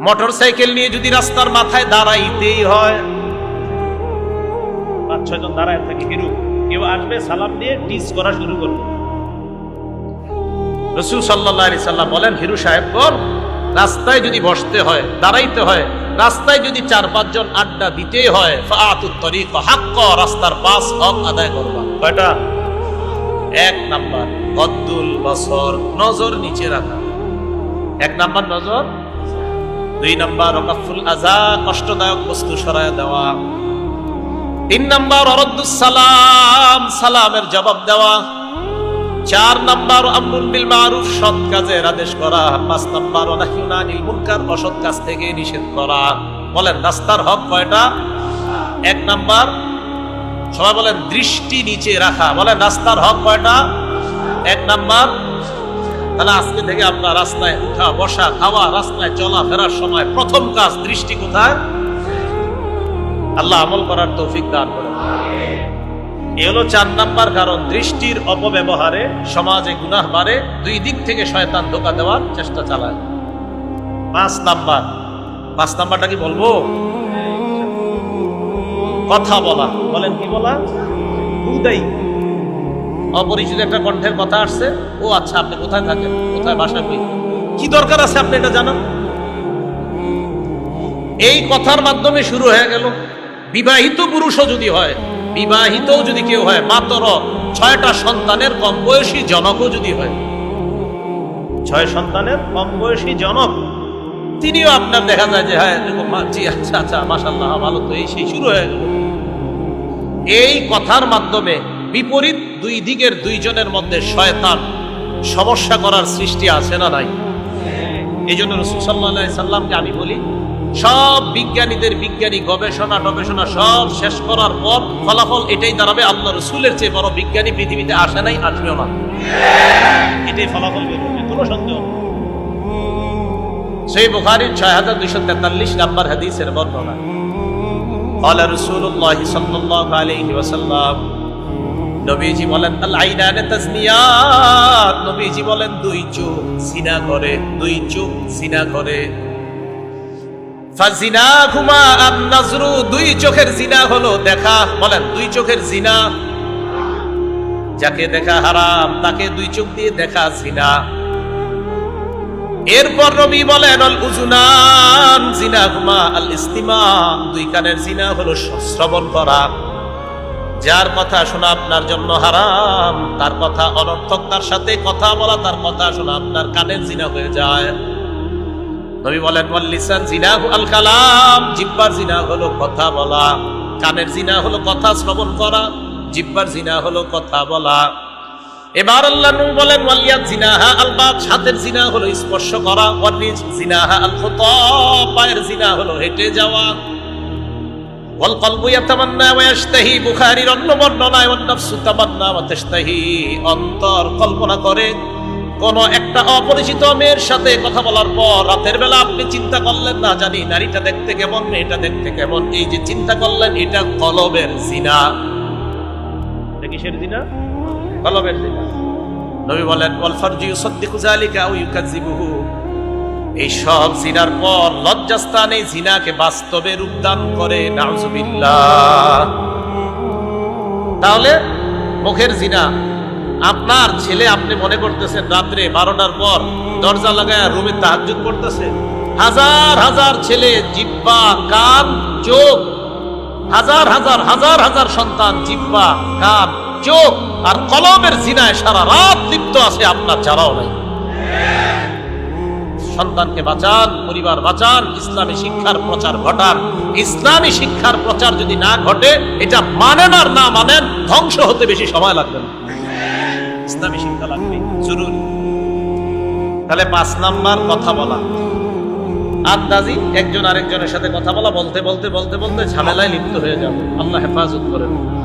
Motor cycle নিয়ে যদি রাস্তার মাথায় দাঁড়াইতেই হয়। পাঁচ ছয় জন দাঁড়ায় থাকে হিরু। কেউ আসবে সালাম দিয়ে টিস করা শুরু করবে। রসুল সাল্লাহ আলি সাল্লাম বলেন হিরু সাহেবগণ রাস্তায় যদি বসতে হয় দাঁড়াইতে হয় রাস্তায় যদি চার পাঁচজন আড্ডা দিতেই হয় হাক্ক রাস্তার পাস হক আদায় করবা। কয়টা? এক নাম্বার গদ্দুল বসর নজর নিচে রাখা। এক নাম্বার নজর দুই নাম্বার রকাফুল আজা, কষ্টদায়ক বস্তু সরায় দেওয়া। তিন নাম্বার সালাম, সালামের জবাব দেওয়া। চার নাম্বার আমরুল বিল মারুফ, সৎ কাজের আদেশ করা। পাঁচ নাম্বার অনাহিউন আনিল মুনকার, অসৎ কাজ থেকে নিষেধ করা। বলেন, রাস্তার হক কয়টা? এক নাম্বার, সবাই বলেন, দৃষ্টি নিচে রাখা। বলেন, রাস্তার হক কয়টা? এক নাম্বার তাহলে আজকে থেকে আপনার রাস্তায় উঠা, বসা, খাওয়া, রাস্তায় চলা, ফেরার সময় প্রথম কাজ দৃষ্টি কোথায়? আল্লাহ আমল করার তৌফিক দান করেন। এ হলো চার নাম্বার কারণ, দৃষ্টির অপব্যবহারে সমাজে গুনাহ বাড়ে, দুই দিক থেকে শয়তান ধোকা দেওয়ার চেষ্টা চালায়। পাঁচ নাম্বার। পাঁচ নাম্বারটা কি বলব? কথা বলা। বলেন কি বলা? উদাই। অপরিচিত একটা কণ্ঠের কথা আসছে। ও আচ্ছা আপনি কোথায় থাকেন? কোথায় বাসা কই কি দরকার আছে আপনি এটা জানান? এই কথার মাধ্যমে শুরু হয়ে গেল। বিবাহিত পুরুষও যদি হয় বিবাহিত যদি কেউ হয় মাত্র ছয়টা সন্তানের কম বয়সী জনকও যদি হয়। ছয় সন্তানের কম বয়সী জনক? তিনিও আপনার দেখা যায় যে হ্যাঁ এরকম জি আচ্ছা আচ্ছা মাসাল্লাহ ভালো তো এই সেই শুরু হয়ে গেল। এই কথার মাধ্যমে বিপরীত দুই দিকের দুইজনের মধ্যে শয়তান সমস্যা করার সৃষ্টি আছে না নাই এই জন্য রসুল সাল্লাহ সাল্লামকে আমি বলি সব বিজ্ঞানীদের বিজ্ঞানী গবেষণা গবেষণা সব শেষ করার পর ফলাফল এটাই দাঁড়াবে আল্লাহ রসুলের চেয়ে বড় বিজ্ঞানী পৃথিবীতে আসে নাই আসবেও না এটাই ফলাফল বের হবে কোনো সন্দেহ নেই। সেই বুখারীর ছয় হাজার দুইশো তেতাল্লিশ নাম্বার হাদিসের বর্ণনা قال رسول الله صلى الله عليه وسلم নবীজি বলেন, আল আইনানে তাজনিয়াত নবীজি বলেন, দুই চোখ জিনা করে, দুই চোখ জিনা করে। ঘুমা নাজরু, দুই চোখের জিনা হলো দেখা। বলেন, দুই চোখের জিনা। যাকে দেখা হারাম, তাকে দুই চোখ দিয়ে দেখা জিনা। এরপর রবি বলেন, আল উজুনান জিনা হুমা আল ইস্তিমা। দুই কানের জিনা হলো শ্রবণ করা। যার কথা শোনা আপনার জন্য হারাম, তার কথা অনর্থক, তার সাথে কথা বলা, তার কথা শোনা আপনার কানের জিনা হয়ে যায়। নবী বলেন ওয়াল্লিসান জিনা আল কালাম জিব্বার জিনা হলো কথা বলা, কানের জিনা হলো কথা শ্রবণ করা, জিব্বার জিনা হলো কথা বলা। এবার আল্লাহ নূর বলেন ওয়ালিয়াত জিনাহা আল বাত হাতের জিনা হলো স্পর্শ করা ওয়ালিজ জিনাহা আল খুতা পায়ের জিনা হলো হেঁটে যাওয়া। কোন একটা অপরিচিত মেয়ের সাথে কথা বলার পর রাতের বেলা আপনি চিন্তা করলেন, না, জানি নারীটা দেখতে কেমন, মেয়েটা দেখতে কেমন। এই যে চিন্তা করলেন, এটা কলবের জিনা। জিনা? কলবের জিনা। নবী বলেন এই সব জিনার পর লজ্জাস্থান জিনাকে বাস্তবে রূপদান করে তাহলে মুখের জিনা, আপনার ছেলে আপনি মনে করতেছেন রাত্রে বারোটার পর দরজা লাগায় রুমে তাহাজুদ করতেছে? হাজার হাজার ছেলে, জিব্বা, কান, চোখ, হাজার হাজার হাজার হাজার সন্তান, জিব্বা, কান, চোখ আর কলমের জিনায় সারা রাত লিপ্ত আছে, আপনার জানাও নাই। সন্তানকে বাঁচান, পরিবার বাঁচান, ইসলামী শিক্ষার প্রচার ঘটান। ইসলামী শিক্ষার প্রচার যদি না ঘটে, এটা মানেন আর না মানেন, ধ্বংস হতে বেশি সময় লাগবে না। ইসলামী শিক্ষা লাগবে, জরুরি। তাহলে পাঁচ নাম্বার কথা বলা। আন্দাজি একজন আরেকজনের সাথে কথা বলা, বলতে বলতে বলতে বলতে ঝামেলায় লিপ্ত হয়ে যাবে। আল্লাহ হেফাজত করেন।